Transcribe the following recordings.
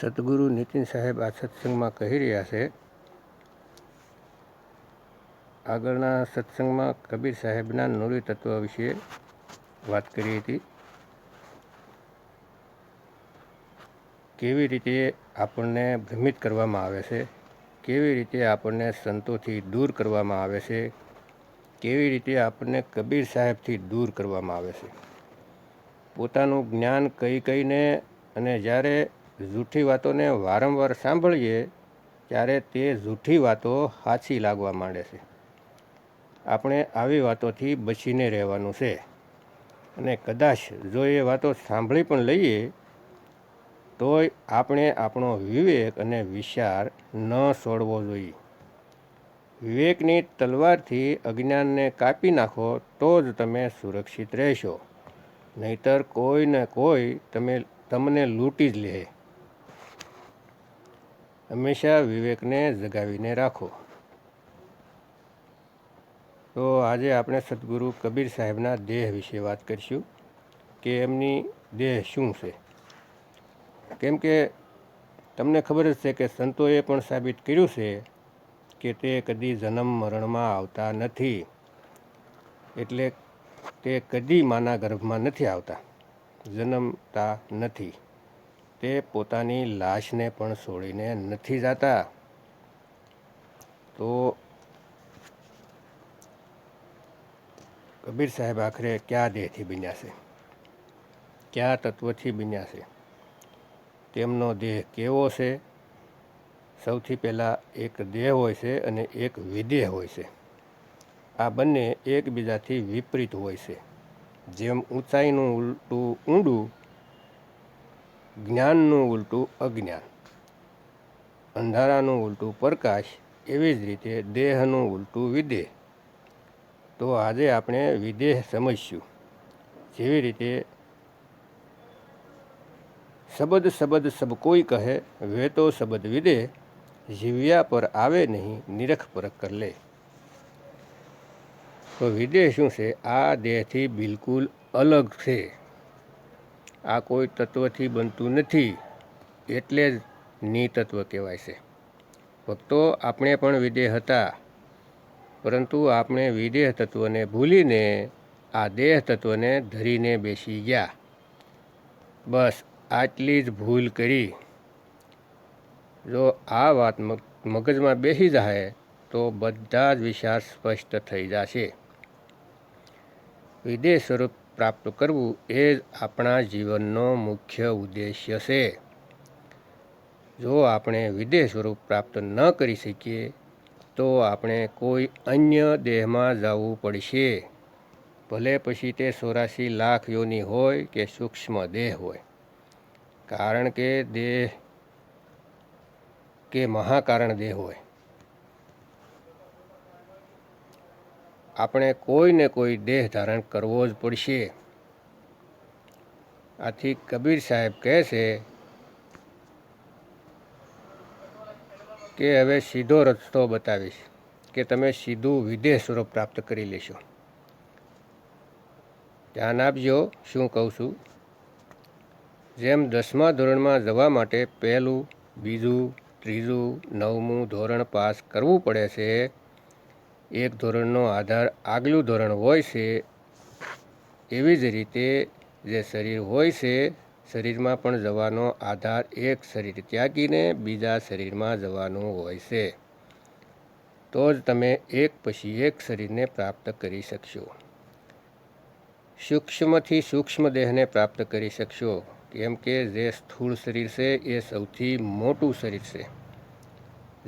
સદગુરુ નીતિન સાહેબ આ સત્સંગમાં કહી રહ્યા છે. આગળના સત્સંગમાં કબીર સાહેબના નૂરી તત્વ વિશે વાત કરી હતી. કેવી રીતે આપણને ભ્રમિત કરવામાં આવે છે? કેવી રીતે આપણને સંતોથી દૂર કરવામાં આવે છે? કેવી રીતે આપણને કબીર સાહેબથી દૂર કરવામાં આવે છે? પોતાનું જ્ઞાન કઈ કઈને અને જ્યારે જૂઠી વાતોને વારંવાર સાંભળીએ, ત્યારે તે જૂઠી વાતો સાચી લાગવા માંડે છે. આપણે આવી વાતોથી બચીને રહેવાનું છે. અને કદાચ જો એ વાતો સાંભળી પણ લઈએ, તોય આપણે આપણો વિવેક અને વિચાર ન છોડવો જોઈએ. વિવેકની તલવારથી અજ્ઞાનને કાપી નાખો, તો જ તમે સુરક્ષિત રહેશો. નહીતર કોઈ ને કોઈ તમે, તમને લૂંટી જ લે. હંમેશા વિવેકને જગાવીને રાખો. તો આજે આપણે સદગુરુ કબીર સાહેબના દેહ વિશે વાત કરીશું કે એમની દેહ શું છે. કેમ કે તમને ખબર જ છે કે સંતોએ પણ સાબિત કર્યું છે કે તે કદી જન્મ મરણમાં આવતા નથી. એટલે તે કદી માના ગર્ભમાં નથી આવતા. જન્મતા નથી. તે પોતાની લાશને પણ છોડીને નથી જતા. તો કબીર સાહેબ આખરે કયા દેહથી બન્યા છે? કયા તત્વથી બન્યા છે? તેમનો દેહ કેવો છે? સૌથી પહેલાં એક દેહ હોય છે અને એક વિદેહ હોય છે. આ બંને એકબીજાથી વિપરીત હોય છે. જેમ ઊંચાઈનું ઉલટું ઊંડું જ્ઞાનનું ઉલટું અજ્ઞાન. અંધારાનું ઉલટું પ્રકાશ, એવી જ રીતે દેહનું ઉલટું વિદેહ. તો આજે આપણે વિદેહ સમજશું. જેવી રીતે શબદ શબદ સબ કોઈ કહે વે તો શબદ વિદેહ જીવ્યા પર આવે નહીં, નિરખ પરખ કર લે. તો વિદેહ શું છે? આ દેહથી બિલકુલ અલગ છે. આ કોઈ તત્વથી બનતું નથી. એટલે જ નિતત્વ કહેવાય છે. ભક્તો આપણે પણ વિદેહ હતા. પરંતુ આપણે વિદેહ તત્વને ભૂલીને આ દેહ તત્વને ધરીને બેસી ગયા. બસ આટલી જ ભૂલ કરી. જો આ વાત મગજમાં બેસી જાય, તો બધા જ વિચાર સ્પષ્ટ થઈ જશે. વિદેહ સ્વરૂપ પ્રાપ્ત કરવું એ જ આપણા જીવનનો મુખ્ય ઉદ્દેશ્ય છે. જો આપણે વિદેહ સ્વરૂપ પ્રાપ્ત ન કરી શકીએ, તો આપણે કોઈ અન્ય દેહમાં જવું પડશે. ભલે પછી તે ચોરાશી લાખ યોની હોય કે સૂક્ષ્મ દેહ હોય. કારણ કે દેહ કે મહાકારણ દેહ હોય. આપણે કોઈને કોઈ દેહ ધારણ કરવો જ પડશે. આથી કબીર સાહેબ કહે છે કે હવે સીધો રસ્તો બતાવીશ કે તમે સીધું વિદેહ સ્વરૂપ પ્રાપ્ત કરી લેશો. ધ્યાન આપજો, શું કહું છું? જેમ દસમા ધોરણમાં જવા માટે પહેલું, બીજું, ત્રીજું, નવમું ધોરણ પાસ કરવું પડે છે એક ધોરણનો આધાર આગલું ધોરણ હોય છે, એવી જ રીતે જે શરીર હોય છે, શરીરમાં પણ જવાનો આધાર એક શરીર ત્યાગીને બીજા શરીરમાં જવાનું હોય છે. તો જ તમે એક પછી એક શરીરને પ્રાપ્ત કરી શકશો. સૂક્ષ્મથી સૂક્ષ્મ દેહને પ્રાપ્ત કરી શકશો, કેમ કે જે સ્થૂળ શરીર છે એ સૌથી મોટું શરીર છે.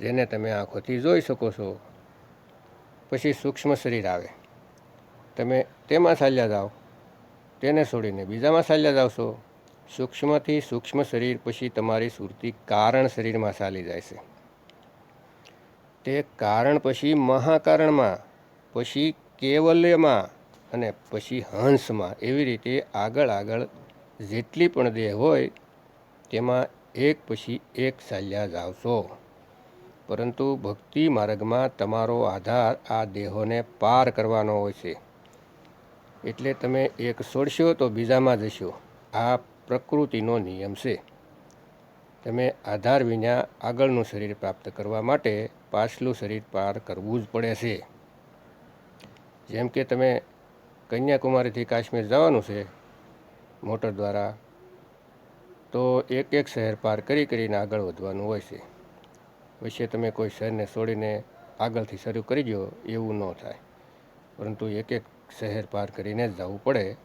જેને તમે આંખોથી જોઈ શકો છો. પછી સૂક્ષ્મ શરીર આવે. તમે તેમાં ચાલ્યા જાઓ, તેને છોડીને બીજામાં ચાલ્યા જાવશો સૂક્ષ્મથી સૂક્ષ્મ શરીર પછી તમારી સુરતી કારણ શરીરમાં ચાલી જાય છે. તે કારણ પછી મહાકારણમાં, પછી કેવલ્યમાં અને પછી હંસમાં એવી રીતે આગળ આગળ જેટલી પણ દેહ હોય, તેમાં એક પછી એક ચાલ્યા જાવશો પરંતુ ભક્તિ માર્ગમાં તમારો આધાર આ દેહોને પાર કરવાનો હોય છે. એટલે તમે એક છોડશો તો બીજામાં જશો. આ પ્રકૃતિનો નિયમ છે. તમે આધાર વિના આગળનું શરીર પ્રાપ્ત કરવા માટે પાછલું શરીર પાર કરવું જ પડે છે. જેમ કે તમે કન્યાકુમારીથી કાશ્મીર જવાનું છે મોટર દ્વારા, તો એક એક શહેર પાર કરી કરીને આગળ વધવાનું હોય છે. વચ્ચે તમે કોઈ શહેરને છોડીને આગળથી શરૂ કરી દો એવું ન થાય. પરંતુ એક એક શહેર પાર કરીને જ જવું પડે.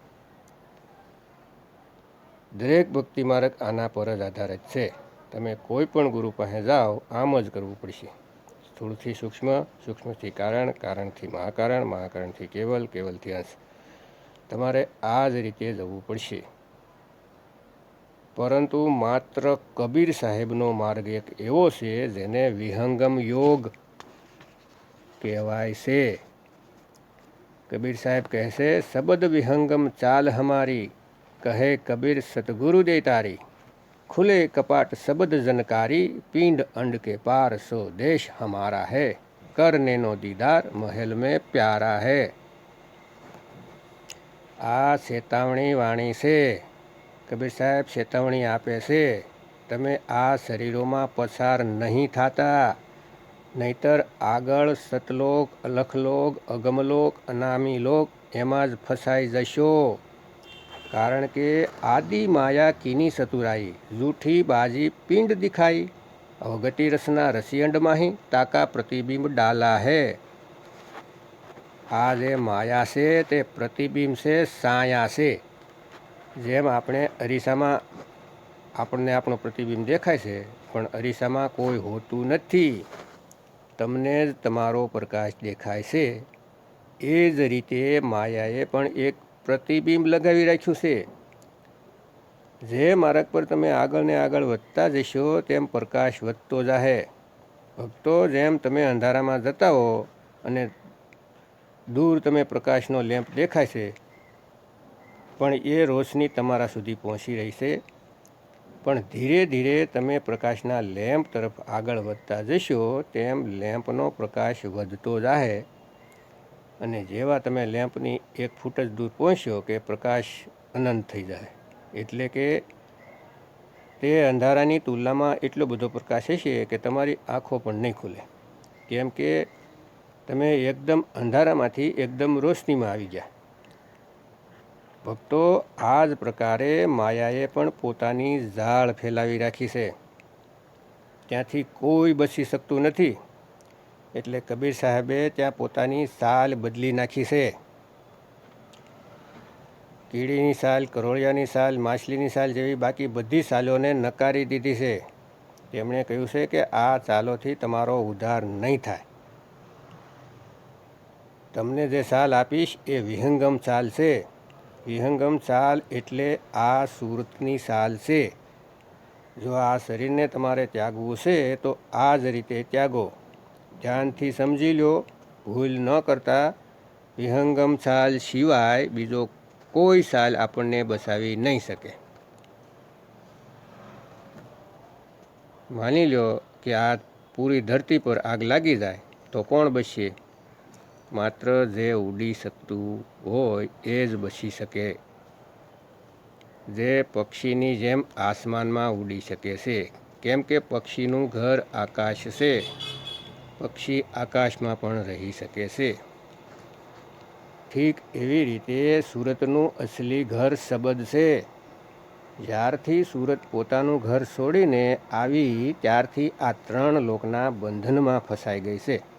દરેક ભક્તિ માર્ગ આના પર જ આધારિત છે. તમે કોઈ પણ ગુરુ પાસે જાઓ, આમ જ કરવું પડશે. સ્થૂળથી સૂક્ષ્મ, સૂક્ષ્મથી કારણ, કારણથી મહાકારણ, મહાકારણથી કેવલ, કેવલથી અંશ. તમારે આ જ રીતે જવું પડશે. પરંતુ માત્ર કબીર સાહેબનો માર્ગ એક એવો છે જેને વિહંગમ યોગ કહેવાય છે. કબીર સાહેબ કહેશે, શબ્દ વિહંગમ ચાલ હમારી, કહે કબીર સતગુરુ દે તારી. ખુલે કપાટ શબ્દ જનકારી, પિંડ અંડ કે પાર સો દેશ હમારા હૈ. કરનેનો દીદાર મહેલ મેં પ્યારા હૈ. આ ચેતાવણી વાણી છે. કબીર સાહેબ ચેતવણી આપે છે. તમે આ શરીરોમાં પસાર નહીં થતા. નહીતર આગળ સતલોક, અલખલોક, અગમલોક અનામી લોક એમાં જ ફસાઈ જશો. કારણ કે આદિ માયા કીની સતુરાઈ, જૂઠી બાજી પિંડ દિખાઈ. અવગટી રસના રસિયંડ માહી તાકા પ્રતિબિંબ ડાલા હે. આ જે માયા છે તે પ્રતિબિંબ છે, સાયા છે. જેમ આપણે અરીસામાં, આપણને આપણો પ્રતિબિંબ દેખાય છે, પણ અરીસામાં કોઈ હોતું નથી. તમને જ તમારો પ્રકાશ દેખાય છે. એ જ રીતે માયાએ પણ એક પ્રતિબિંબ લગાવી રાખ્યું છે. જે માર્ગ પર તમે આગળ ને આગળ વધતા જશો, તેમ પ્રકાશ વધતો જાહે. ભક્તો, જેમ તમે અંધારામાં જતા હો અને દૂર તમે પ્રકાશનો લેમ્પ દેખાય છે પણ એ રોશની તમારા સુધી પહોંચી રહી છે પણ ધીરે ધીરે તમે પ્રકાશના લેમ્પ તરફ આગળ વધતા જશો, તેમ લેમ્પનો પ્રકાશ વધતો જાહે. અને જેવા તમે લેમ્પની એક ફૂટ જ દૂર પહોંચ્યો કે પ્રકાશ અનંત થઈ જાય એટલે કે તે અંધારાની તુલનામાં એટલો બધો પ્રકાશ હશે કે તમારી આંખો પણ નહીં ખુલે. કેમ કે તમે એકદમ અંધારામાંથી એકદમ રોશનીમાં આવી ગયા ભક્તો આ જ પ્રકારે માયાએ પણ પોતાની ઝાળ ફેલાવી રાખી છે. ત્યાંથી કોઈ બચી શકતું નથી. એટલે કબીર સાહેબે ત્યાં પોતાની સાલ બદલી નાખી છે. કીડીની સાલ, કરોળિયાની સાલ, માછલીની સાલ જેવી બાકી બધી સાલોને નકારી દીધી છે. તેમણે કહ્યું છે કે આ ચાલોથી તમારો ઉદ્ધાર નહીં થાય. તમને જે સાલ આપીશ એ વિહંગમ ચાલ છે. વિહંગમ શાલ એટલે આ સુરતની સાલ છે. જો આ શરીરને તમારે ત્યાગવું છે, તો આ જ રીતે ત્યાગો. ધ્યાનથી સમજી લો, ભૂલ ન કરતા વિહંગમ છાલ સિવાય બીજો કોઈ સાલ આપણને બસાવી નહીં શકે. માની લો કે આ પૂરી ધરતી પર આગ લાગી જાય, તો કોણ બચશે? માત્ર જે ઉડી શકતું હોય એ જ બચી શકે. જે પક્ષીની જેમ આસમાનમાં ઉડી શકે છે. કેમ કે પક્ષીનું ઘર આકાશ છે. પક્ષી આકાશમાં પણ રહી શકે છે. ઠીક એવી રીતે સુરતનું અસલી ઘર શબદ છે. જ્યારથી સુરત પોતાનું ઘર છોડીને આવી, ત્યારથી આ ત્રણ લોકના બંધનમાં ફસાઈ ગઈ છે.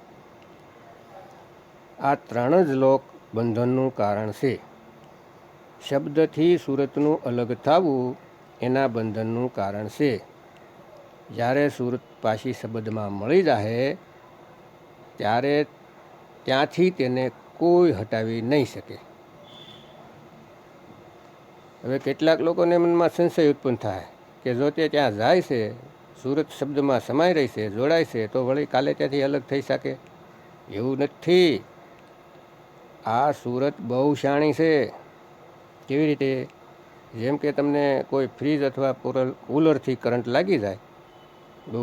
આ ત્રણ જ લોક બંધનનું કારણ છે. શબ્દથી સુરતનું અલગ થવું એના બંધનનું કારણ છે. જ્યારે સુરત પાછી શબ્દમાં મળી જાય ત્યારે ત્યાંથી તેને કોઈ હટાવી નહીં શકે. હવે કેટલાક લોકોને મનમાં સંશય ઉત્પન્ન થાય કે જો તે ત્યાં જાય છે, સુરત શબ્દમાં સમાઈ રહી છે, જોડાય છે, તો વળી કાલે ત્યાંથી અલગ થઈ શકે? એવું નથી. આ સુરત બહુ શાણી છે. કેવી રીતે? જેમ કે તમને કોઈ ફ્રીજ અથવા કુલરથી કરંટ લાગી જાય, બહુ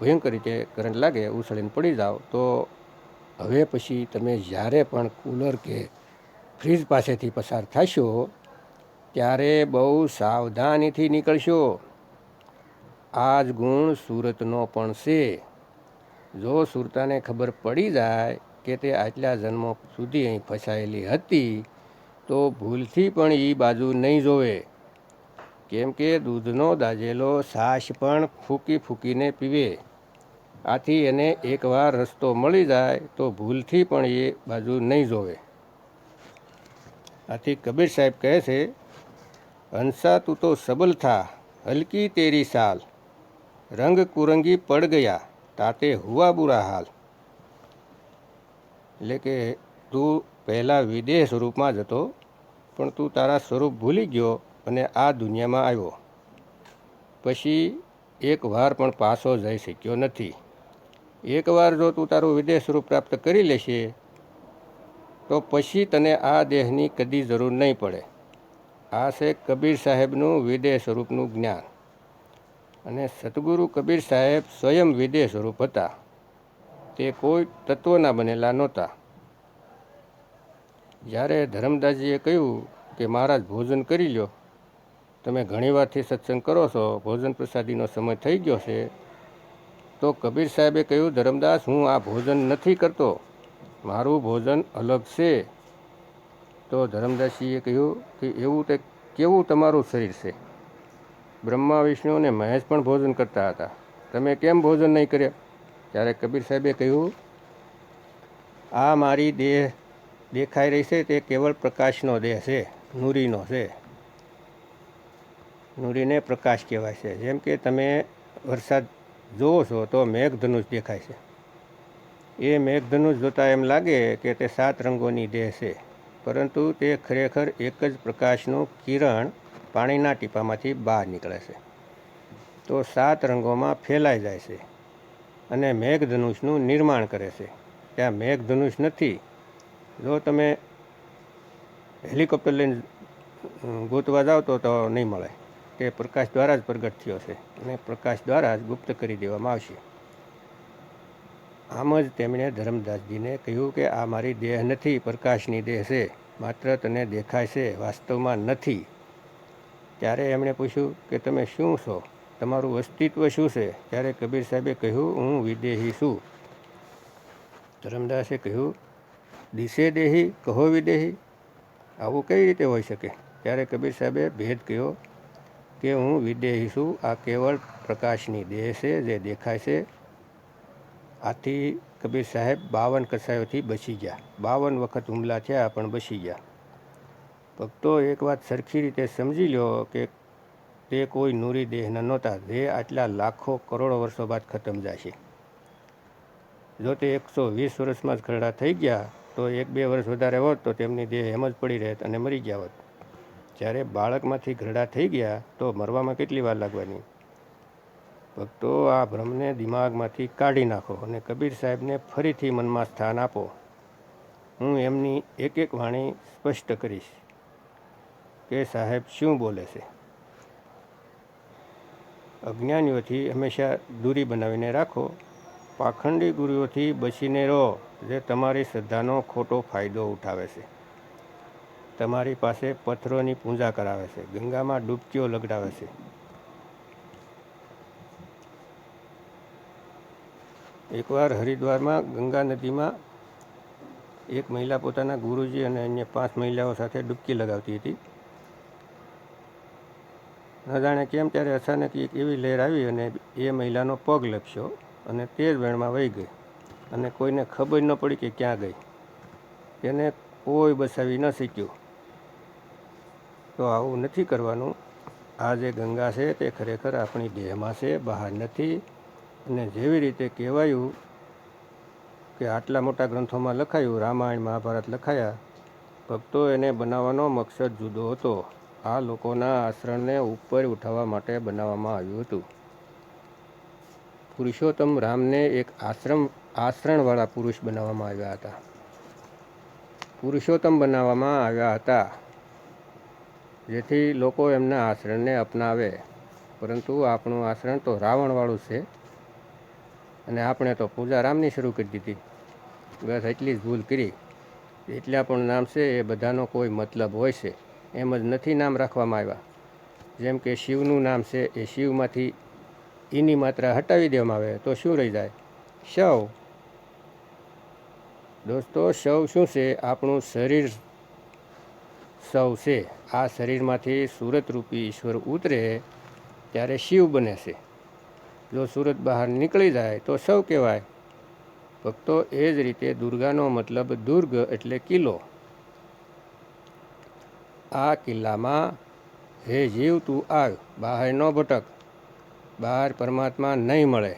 ભયંકર રીતે કરંટ લાગે, ઉછળીને પડી જાઓ, તો હવે પછી તમે જ્યારે પણ કુલર કે ફ્રીજ પાસેથી પસાર થશો, ત્યારે બહુ સાવધાનીથી નીકળશો. આ જ ગુણ સુરતનો પણ છે. જો સુરતાને ખબર પડી જાય કે તે આટલા જન્મો સુધી અહીં ફસાયેલી હતી, તો ભૂલથી પણ એ બાજુ નહીં જોવે. કેમ કે દૂધનો દાજેલો છાશ પણ ફૂકી ફૂંકીને પીવે. આથી એને એકવાર રસ્તો મળી જાય તો ભૂલથી પણ એ બાજુ નહીં જોવે. આથી કબીર સાહેબ કહે છે, હંસા તું તો સબલ થા, હલકી તેરી સાલ. રંગ કુરંગી પડ ગયા, તાતે હુઆ બુરા હાલ. એટલે કે તું પહેલાં વિદેહ સ્વરૂપમાં જ હતો, પણ તું તારા સ્વરૂપ ભૂલી ગયો અને આ દુનિયામાં આવ્યો. પછી એક વાર પણ પાછો જઈ શક્યો નથી. એકવાર જો તું તારું વિદેહ સ્વરૂપ પ્રાપ્ત કરી લેશે, તો પછી તને આ દેહની કદી જરૂર નહીં પડે. આ છે કબીર સાહેબનું વિદેહ સ્વરૂપનું જ્ઞાન. અને સદગુરુ કબીર સાહેબ સ્વયં વિદેહ સ્વરૂપ હતા. તે કોઈ તત્વના બનેલા નહોતા. જ્યારે ધરમદાસજીએ કહ્યું કે, મહારાજ, ભોજન કરી લ્યો. તમે ઘણીવારથી સત્સંગ કરો છો, ભોજન પ્રસાદીનો સમય થઈ ગયો છે. તો કબીર સાહેબે કહ્યું, ધરમદાસ, હું આ ભોજન નથી કરતો. મારું ભોજન અલગ છે. તો ધરમદાસજીએ કહ્યું કે, એવું તે કેવું તમારું શરીર છે? બ્રહ્મા, વિષ્ણુ અને મહેશ પણ ભોજન કરતા હતા. તમે કેમ ભોજન નહીં કર્યા? ત્યારે કબીર સાહેબે કહ્યું, આ મારી દેહ દેખાઈ રહી છે, તે કેવળ પ્રકાશનો દેહ છે, નૂરીનો છે. નૂરીને પ્રકાશ કહેવાય છે. જેમ કે તમે વરસાદ જુઓ છો, તો મેઘધનુષ દેખાય છે. એ મેઘધનુષ જોતાં એમ લાગે કે તે સાત રંગોની દેહ છે, પરંતુ તે ખરેખર એક જ પ્રકાશનું કિરણ પાણીના ટીપામાંથી બહાર નીકળે છે. તો સાત રંગોમાં ફેલાઈ જાય છે. અને મેઘધનુષનું નિર્માણ કરે છે. ત્યાં મેઘધનુષ નથી. જો તમે હેલિકોપ્ટર લઈને ગોતવા જાઓ તો તો નહીં મળે. તે પ્રકાશ દ્વારા જ પ્રગટ થયો છે અને પ્રકાશ દ્વારા જ ગુપ્ત કરી દેવામાં આવશે. આમ જ તેમણે ધર્મદાસજીને કહ્યું કે આ મારી દેહ નથી, પ્રકાશની દેહ છે. માત્ર તને દેખાય છે, વાસ્તવમાં નથી. ત્યારે એમણે પૂછ્યું કે તમે શું છો? તમારું અસ્તિત્વ શું છે? ત્યારે કબીર સાહેબે કહ્યું, હું વિદેહી છું. ધરમદાસે કહ્યું દિશે દેહી, કહો વિદેહી. આવું કઈ રીતે હોઈ શકે? ત્યારે કબીર સાહેબે ભેદ કહ્યો કે હું વિદેહી છું. આ કેવળ પ્રકાશની દેહ છે જે દેખાય છે. આથી કબીર સાહેબ બાવન કસાયોથી બચી ગયા. બાવન વખત હુમલા થયા પણ બચી ગયા. ભક્તો એક વાત સરખી રીતે સમજી લો કે તે કોઈ નૂરી દેહના નહોતા. જે આટલા લાખો કરોડો વર્ષો બાદ ખતમ જશે. જો તે એકસો વીસ વર્ષમાં જ ખરડા થઈ ગયા, તો એક બે વર્ષ વધારે હોત તો તેમની દેહ એમ જ પડી રહેત અને મરી ગયા હોત. જ્યારે બાળકમાંથી ઘરડા થઈ ગયા, તો મરવામાં કેટલી વાર લાગવાની? ભક્તો, આ ભ્રમને દિમાગમાંથી કાઢી નાખો અને કબીર સાહેબને ફરીથી મનમાં સ્થાન આપો. હું એમની એક એક વાણી સ્પષ્ટ કરીશ કે સાહેબ શું બોલે છે? અજ્ઞાનીઓથી હંમેશા દૂરી બનાવીને રાખો. પાખંડી ગુરુઓથી બચીને રહો, જે તમારી શ્રદ્ધાનો ખોટો ફાયદો ઉઠાવે છે. તમારી પાસે પથ્થરોની પૂજા કરાવે છે, ગંગામાં ડૂબકીઓ લગડાવે છે. એકવાર હરિદ્વારમાં ગંગા નદીમાં એક મહિલા પોતાના ગુરુજી અને અન્ય પાંચ મહિલાઓ સાથે ડૂબકી લગાવતી હતી. ન જાણે કેમ? ત્યારે અચાનક એક એવી લહેર આવી અને એ મહિલાનો પગ લપસ્યો અને તે જ વેણમાં વહી ગઈ. અને કોઈને ખબર ન પડી કે ક્યાં ગઈ. તેને કોઈ બસાવી ન શીખ્યું તો આવું નથી કરવાનું. આ જે ગંગા છે, તે ખરેખર આપણી દેહમાં છે, બહાર નથી. અને જેવી રીતે કહેવાયું કે આટલા મોટા ગ્રંથોમાં લખાયું, રામાયણ, મહાભારત લખાયા, ભક્તો એને બનાવવાનો મકસદ જુદો હતો. આ લોકોના આશ્રણને ઉપર ઉઠાવવા માટે બનાવવામાં આવ્યું હતું. પુરુષોત્તમ રામને એક આશ્રમ, આશ્રણવાળા પુરુષ બનાવવામાં આવ્યા હતા. પુરુષોત્તમ બનાવવામાં આવ્યા હતા, જેથી લોકો એમના આશ્રણને અપનાવે. પરંતુ આપણું આશ્રણ તો રાવણવાળું છે અને આપણે તો પૂજા રામની શરૂ કરી દીધી. બસ એટલી જ ભૂલ કરી. એટલા પણ નામ છે, એ બધાનો કોઈ મતલબ હોય છે. એમ જ નથી નામ રાખવામાં આવ્યા. જેમ કે શિવનું નામ છે એ શિવમાંથી ઈની માત્રા હટાવી દેવામાં આવે તો શું રહી જાય? શવ. દોસ્તો, શવ શું છે? આપણું શરીર સૌ છે. આ શરીરમાંથી સુરતરૂપી ઈશ્વર ઉતરે ત્યારે શિવ બને છે. જો સુરત બહાર નીકળી જાય તો સૌ કહેવાય. ભક્તો એ જ રીતે દુર્ગાનો મતલબ દુર્ગ એટલે કિલ્લો. આ કિલ્લામાં હે જીવ, તું આવ. બહાર ન ભટક. બહાર પરમાત્મા નહીં મળે.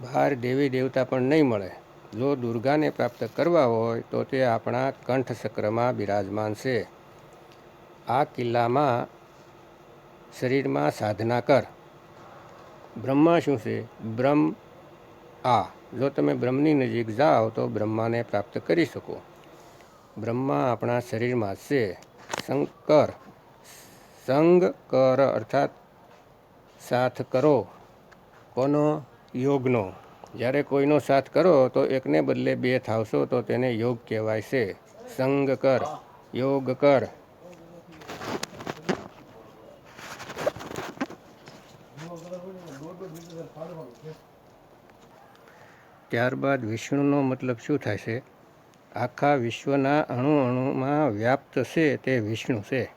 બહાર દેવી દેવતા પણ નહીં મળે. જો દુર્ગાને પ્રાપ્ત કરવા હોય, તો તે આપણા કંઠ ચક્રમાં બિરાજમાન છે. આ કિલ્લામાં શરીરમાં સાધના કર. બ્રહ્મા શું છે? બ્રહ્મ આ. જો તમે બ્રહ્મની નજીક જાઓ, તો બ્રહ્માને પ્રાપ્ત કરી શકો. બ્રહ્મા આપણા શરીરમાં છે. શંકર સંગ કર અર્થાત સાથ કરો કોનો યોગનો. જ્યારે કોઈનો સાથ કરો તો એકને બદલે બે થાવશો તો તેને યોગ કહેવાય છે સંગ કર યોગ કર. ત્યારબાદ વિષ્ણુનો મતલબ શું થાય છે? આખા વિશ્વના અણુ અણુમાં વ્યાપ્ત છે તે વિષ્ણુ છે.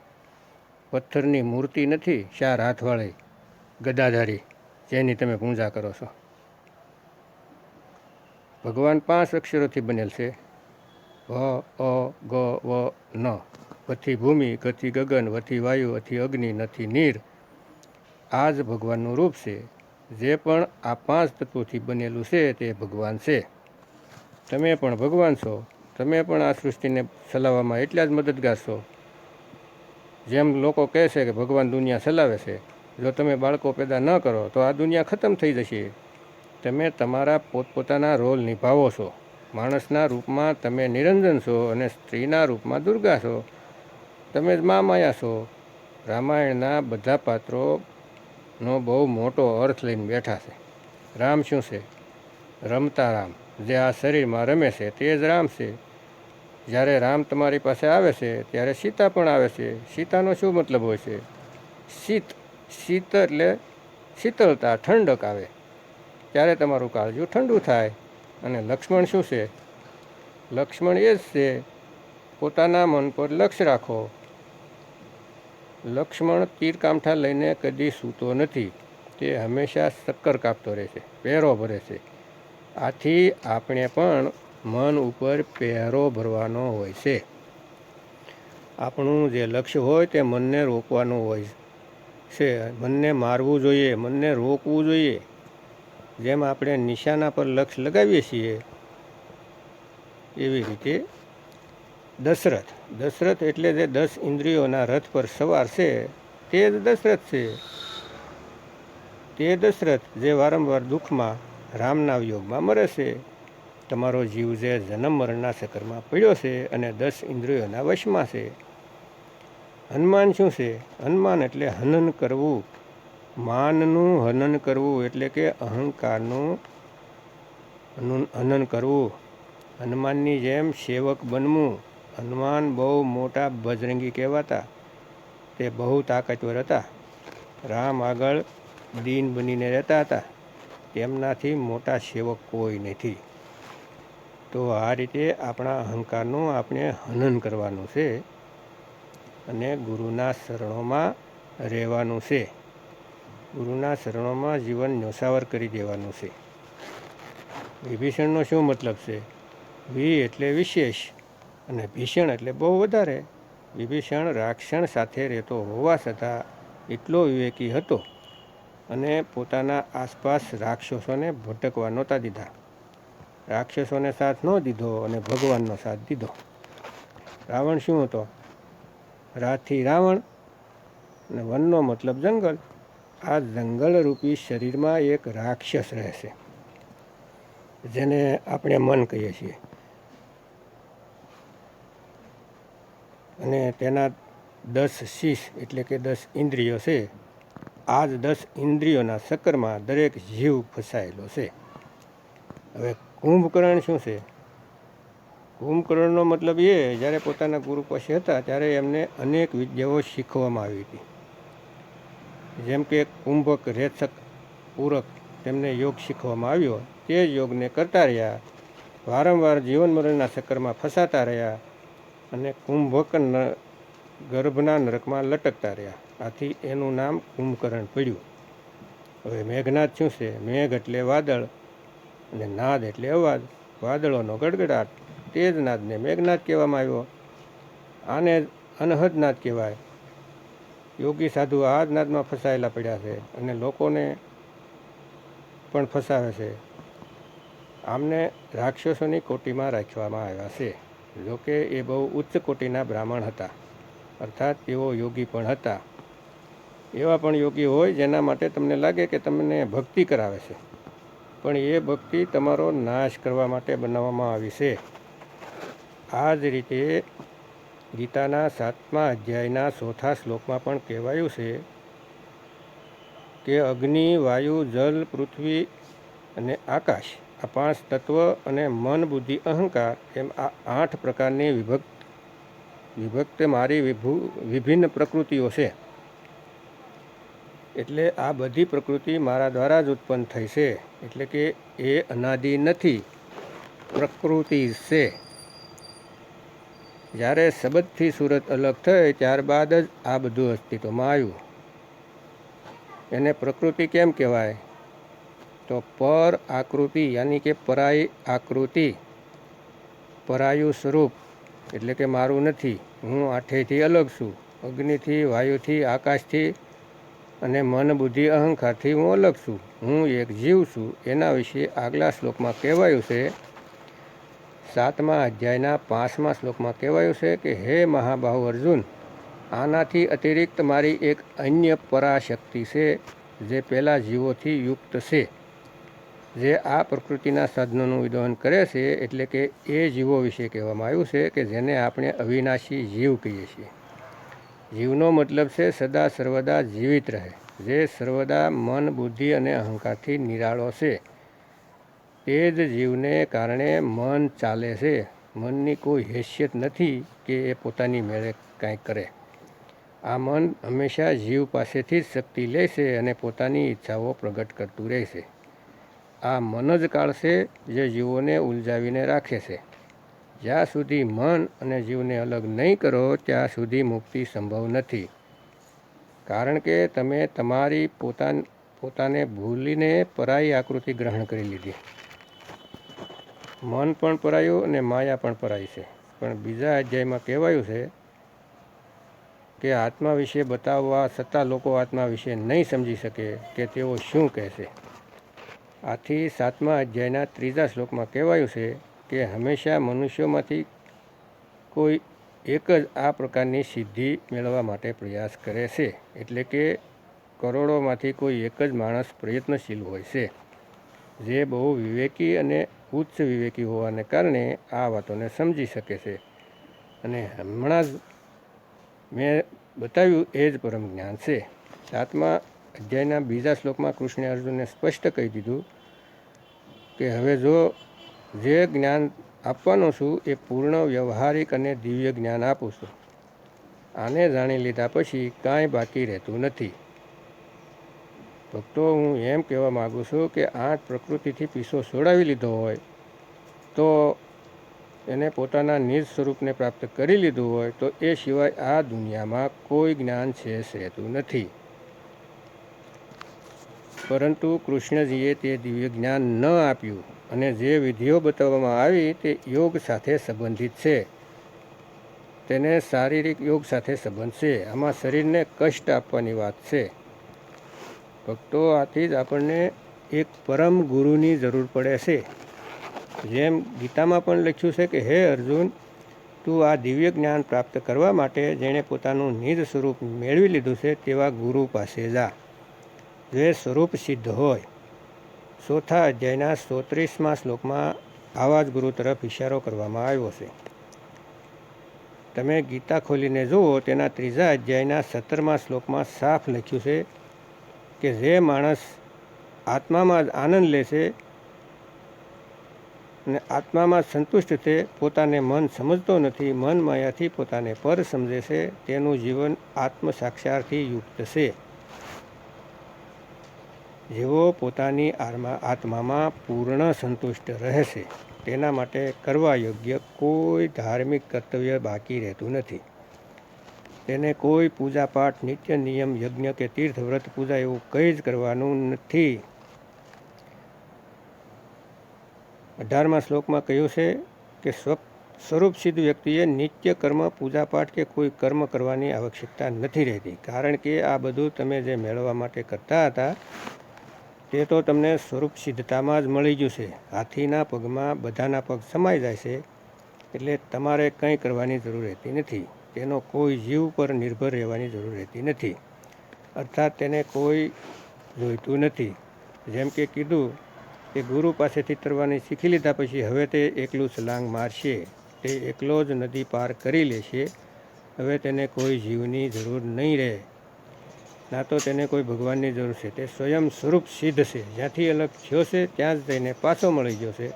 પથ્થરની મૂર્તિ નથી ચાર હાથવાળી ગદાધારી, જેની તમે પૂજા કરો છો. ભગવાન પાંચ અક્ષરોથી બનેલ છે. ભ અ, ગ, વ, ન. વથી ભૂમિ ગતિ ગગન, વથી વાયુ, વથી અગ્નિ, નથી નીર. આ જ ભગવાનનું રૂપ છે. જે પણ આ પાંચ તત્વોથી બનેલું છે તે ભગવાન છે. તમે પણ ભગવાન છો. તમે પણ આ સૃષ્ટિને ચલાવવામાં એટલા જ મદદગાર છો. જેમ લોકો કહે છે કે ભગવાન દુનિયા ચલાવે છે, જો તમે બાળકો પેદા ન કરો, તો આ દુનિયા ખતમ થઈ જશે. તમે તમારા પોતપોતાના રોલ નિભાવો છો. માણસના રૂપમાં તમે નિરંજન છો અને સ્ત્રીના રૂપમાં દુર્ગા છો. તમે જ મા માયા છો. રામાયણના બધા પાત્રોનો બહુ મોટો અર્થ લઈને બેઠા છે. રામ શું છે? રમતા રામ. જે આ શરીરમાં રમે છે, તે જ રામ છે. જ્યારે રામ તમારી પાસે આવે છે, ત્યારે સીતા પણ આવે છે. સીતાનો શું મતલબ હોય છે? શીત શીત એટલે શીતળતા ઠંડક આવે. ત્યારે તમારું કાળજું ઠંડુ થાય. અને લક્ષ્મણ શું છે? લક્ષ્મણ એ જ છે, પોતાના મન પર લક્ષ્ય રાખો. લક્ષ્મણ તીર કામઠા લઈને કદી સૂતો નથી. તે હંમેશા શક્કર કાપતો રહે છે પહેરો ભરે છે. આથી આપણે પણ મન ઉપર પહેરો ભરવાનો હોય છે. આપણું જે લક્ષ્ય હોય તે મનને રોકવાનું હોય છે. મનને મારવું જોઈએ, મનને રોકવું જોઈએ. જેમ આપણે નિશાના પર લક્ષ્ય લગાવીએ છીએ, એવી રીતે દશરથ દશરથ એટલે જે દસ ઇન્દ્રિયોના રથ પર સવાર છે, તે જ દશરથ છે. તે દશરથ જે વારંવાર દુઃખમાં, રામના વિયોગમાં મરે છે. તમારો જીવ જે જન્મ મરણના ચક્કરમાં પડ્યો છે અને દસ ઇન્દ્રિયોના વશમાં છે. હનુમાન શું છે? હનુમાન એટલે હનન કરવું. માનનું હનન કરવું એટલે કે અહંકારનું હનન- કરવું. હનુમાનની જેમ સેવક બનવું. હનુમાન બહુ મોટા બજરંગી કહેવાતા. તે બહુ તાકાતવર હતા. રામ આગળ દીન બનીને રહેતા હતા. તેમનાથી મોટા સેવક કોઈ નથી. તો આ રીતે આપણા અહંકારનું આપણે હનન કરવાનું છે અને ગુરુના શરણોમાં રહેવાનું છે. ગુરુના શરણોમાં જીવન ન્યોસાવર કરી દેવાનું છે. વિભીષણનો શું મતલબ છે? વિ એટલે વિશેષ અને ભીષણ એટલે બહુ વધારે. વિભીષણ રાક્ષણ સાથે રહેતો હોવા છતાં એટલો વિવેકી હતો અને પોતાના આસપાસ રાક્ષસોને ભટકવા નહોતા દીધા. રાક્ષસોને સાથ ન દીધો અને ભગવાનનો સાથ દીધો. રાવણ શું હતો? રાથી રાવણ અને વનનો મતલબ જંગલ. આ જંગલરૂપી શરીરમાં એક રાક્ષસ રહેશે, જેને આપણે મન કહીએ છીએ. અને તેના દસ શીશ એટલે કે દસ ઇન્દ્રિયો છે. આ જ દસ ઇન્દ્રિયોના ચક્કરમાં દરેક જીવ ફસાયેલો છે. હવે કુંભકર્ણ શું છે? કુંભકર્ણનો મતલબ એ, જ્યારે પોતાના ગુરુ પાસે હતા, ત્યારે એમને અનેક વિદ્યાઓ શીખવામાં આવી હતી. જેમ કે કુંભક રેચક પૂરક, તેમને યોગ શીખવામાં આવ્યો. તે જ યોગને કરતા રહ્યા. વારંવાર જીવન મરણના ચક્કરમાં ફસાતા રહ્યા અને કુંભક ન- ગર્ભના નરકમાં લટકતા રહ્યા. આથી એનું નામ કુંભકરણ પડ્યું. હવે મેઘનાદ શું છે? મેઘ એટલે વાદળ. અને નાદ એટલે અવાજ. વાદળોનો ગડગડાટ. તે જ નાદને મેઘનાદ કહેવામાં આવ્યો. આને અનહદ નાદ કહેવાય. યોગી સાધુ આ જ નાદમાં ફસાયેલા પડ્યા છે અને લોકોને પણ ફસાવે છે. આમને રાક્ષસોની કોટીમાં રાખવામાં આવ્યા છે. જોકે એ બહુ ઉચ્ચ કોટીના બ્રાહ્મણ હતા. અર્થાત તેઓ યોગી પણ હતા. એવા પણ યોગી હોય જેના માટે તમને લાગે કે તમને ભક્તિ કરાવે છે. પણ એ ભક્તિ તમારો નાશ કરવા માટે બનાવવામાં આવી છે. આ જ રીતે ગીતાના સાતમા અધ્યાયના ચોથા શ્લોકમાં પણ કહેવાયું છે કે અગ્નિ, વાયુ, જલ, પૃથ્વી અને આકાશ આ પાંચ તત્વ અને મન, બુદ્ધિ, અહંકાર એમ આ આઠ પ્રકારની વિભક્ત વિભક્ત મારી વિભુ, વિભિન્ન પ્રકૃતિઓ છે. એટલે આ બધી પ્રકૃતિ મારા દ્વારા જ ઉત્પન્ન થઈ છે. એટલે કે એ અનાદિ નથી, પ્રકૃતિ છે. જ્યારે શબ્દથી સુરત અલગ થઈ, ત્યારબાદ જ આ બધું અસ્તિત્વમાં આવ્યું. એને પ્રકૃતિ કેમ કહેવાય? તો પર આકૃતિ, યાની કે પરાઈ આકૃતિ. પરાયું સ્વરૂપ, એટલે કે મારું નથી. હું આઠેથી અલગ છું. અગ્નિથી, વાયુથી, આકાશથી અને મન, બુદ્ધિ, અહંકારથી હું અલગ છું. હું એક જીવ છું. એના વિશે આગલા શ્લોકમાં કહેવાયું છે, સાતમા અધ્યાયના પાંચમા શ્લોકમાં કહેવાયું છે કે, હે મહાબાહુ અર્જુન, આનાથી અતિરિક્ત મારી એક અન્ય પરાશક્તિ છે, જે પહેલાં જીવોથી યુક્ત છે. જે આ પ્રકૃતિના સાધનોનું વિદોહન કરે છે, એટલે કે એ જીવો વિશે કહેવામાં આવ્યું છે કે જેને આપણે અવિનાશી જીવ કહીએ છીએ. જીવનો મતલબ છે સદા સર્વદા જીવિત રહે. જે સર્વદા મન, બુદ્ધિ અને અહંકારથી નિરાળો છે. તે જ જીવને કારણે મન ચાલે છે. મનની કોઈ હેસિયત નથી કે એ પોતાની મેળે કાંઈ કરે. આ મન હંમેશા જીવ પાસેથી જ શક્તિ લેશે અને પોતાની ઈચ્છાઓ પ્રગટ કરતું રહેશે આ મન જ કાળ છે જે જીવોને ઉલઝાવીને રાખે છે. જ્યાં સુધી મન અને જીવને અલગ નહીં કરો, ત્યાં સુધી મુક્તિ સંભવ નથી. કારણ કે તમે તમારી પોતાન, પોતાને ભૂલીને પરાઈ આકૃતિ ગ્રહણ કરી લીધી. મન પણ પરાયું અને માયા પણ પરાઈ છે. પણ બીજા અધ્યાયમાં કહેવાયું છે કે આત્મા વિશે બતાવવા છતાં લોકો આત્મા વિશે નહીં સમજી શકે કે તેઓ શું કહેશે આથી સાતમા અધ્યાયના ત્રીજા શ્લોકમાં કહેવાયું છે કે હંમેશા મનુષ્યોમાંથી કોઈ એક જ આ પ્રકારની સિદ્ધિ મેળવવા માટે પ્રયાસ કરે છે. એટલે કે કરોડોમાંથી કોઈ એક જ માણસ પ્રયત્નશીલ હોય છે. જે બહુ વિવેકી અને ઉચ્ચ વિવેકી હોવાને કારણે આ વાતોને સમજી શકે છે. અને હમણાં જ મેં બતાવ્યું એ જ પરમ જ્ઞાન છે. સાતમા અધ્યાયના બીજા શ્લોકમાં કૃષ્ણે અર્જુનને સ્પષ્ટ કહી દીધું કે હવે જો જે જ્ઞાન આપવાનું છું એ પૂર્ણ વ્યવહારિક અને દિવ્ય જ્ઞાન આપું છું. આને જાણી લીધા પછી કાંઈ બાકી રહેતું નથી. ભક્તો, હું એમ કહેવા માગું છું કે આઠ પ્રકૃતિથી પીસો છોડાવી લીધો હોય, તો એને પોતાના નિજ સ્વરૂપને પ્રાપ્ત કરી લીધું હોય, તો એ સિવાય આ દુનિયામાં કોઈ જ્ઞાન શેષ રહેતું નથી. પરંતુ કૃષ્ણજીએ તે દિવ્ય જ્ઞાન ન આપ્યું. અને જે વિધિઓ બતાવવામાં આવી તે યોગ સાથે સંબંધિત છે. તેને શારીરિક યોગ સાથે સંબંધ છે. આમાં શરીરને કષ્ટ આપવાની વાત છે. ભક્તો, આથી જ આપણને એક પરમ ગુરુની જરૂર પડે છે. જેમ ગીતામાં પણ લખ્યું છે કે, હે અર્જુન, તું આ દિવ્ય જ્ઞાન પ્રાપ્ત કરવા માટે જેણે પોતાનું નિજ સ્વરૂપ મેળવી લીધું છે, તેવા ગુરુ પાસે જા. જે સ્વરૂપ સિદ્ધ હોય ચોથા અધ્યાયના ચોત્રીસમાં શ્લોકમાં આવા જ ગુરુ તરફ ઇશારો કરવામાં આવ્યો છે. તમે ગીતા ખોલીને જુઓ, તેના ત્રીજા અધ્યાયના સત્તરમાં શ્લોકમાં સાફ લખ્યું છે કે, જે માણસ આત્મામાં જ આનંદ લે છે અને આત્મામાં સંતુષ્ટ છે, પોતાને મન સમજતો નથી, મન માયાથી પોતાને પર સમજે છે, તેનું જીવન આત્મ સાક્ષારથી યુક્ત છે. જેવો પોતાની આત્મા, આત્મામાં પૂર્ણ સંતુષ્ટ રહેશે, તેના માટે કરવા યોગ્ય કોઈ ધાર્મિક કર્તવ્ય બાકી રહેતું નથી. તેને કોઈ પૂજાપાઠ, નિત્ય નિયમ, યજ્ઞ કે તીર્થવ્રત પૂજા એવું કંઈ જ કરવાનું નથી. અઢારમા શ્લોકમાં કહ્યું છે કે સ્વ સ્વરૂપ સિદ્ધ વ્યક્તિએ નિત્ય કર્મ, પૂજાપાઠ કે કોઈ કર્મ કરવાની આવશ્યકતા નથી રહેતી. કારણ કે આ બધું તમે જે મેળવવા માટે કરતા હતા તે તો તમને સ્વરૂપ સિદ્ધતામાં જ મળી છે હાથીના પગમાં બધાના પગ સમાઈ જાય છે, એટલે તમારે કંઈ કરવાની જરૂર રહેતી નથી. તેનો કોઈ જીવ પર નિર્ભર રહેવાની જરૂર રહેતી નથી. અર્થાત તેને કોઈ જોઈતું નથી. જેમ કે કીધું કે ગુરુ પાસેથી તરવાની શીખી લીધા પછી હવે તે એકલું છલાંગ મારશે. તે એકલો જ નદી પાર કરી લેશે. હવે તેને કોઈ જીવની જરૂર નહીં રહે. ના તો તેને કોઈ ભગવાનની જરૂર છે. તે સ્વયં સ્વરૂપ સિદ્ધ છે. જ્યાંથી અલગ થયો છે, ત્યાં જ તેને પાછો મળી ગયો છે.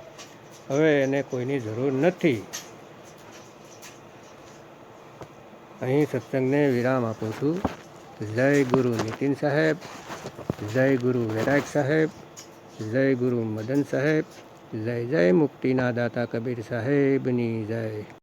હવે એને કોઈની જરૂર નથી. અહીં સત્સંગને વિરામ આપું છું. જય ગુરુ નીતિન સાહેબ, જય ગુરુ વૈરાગ સાહેબ, જય ગુરુ મદન સાહેબ, જય જય મુક્તિના દાતા કબીર સાહેબની જય.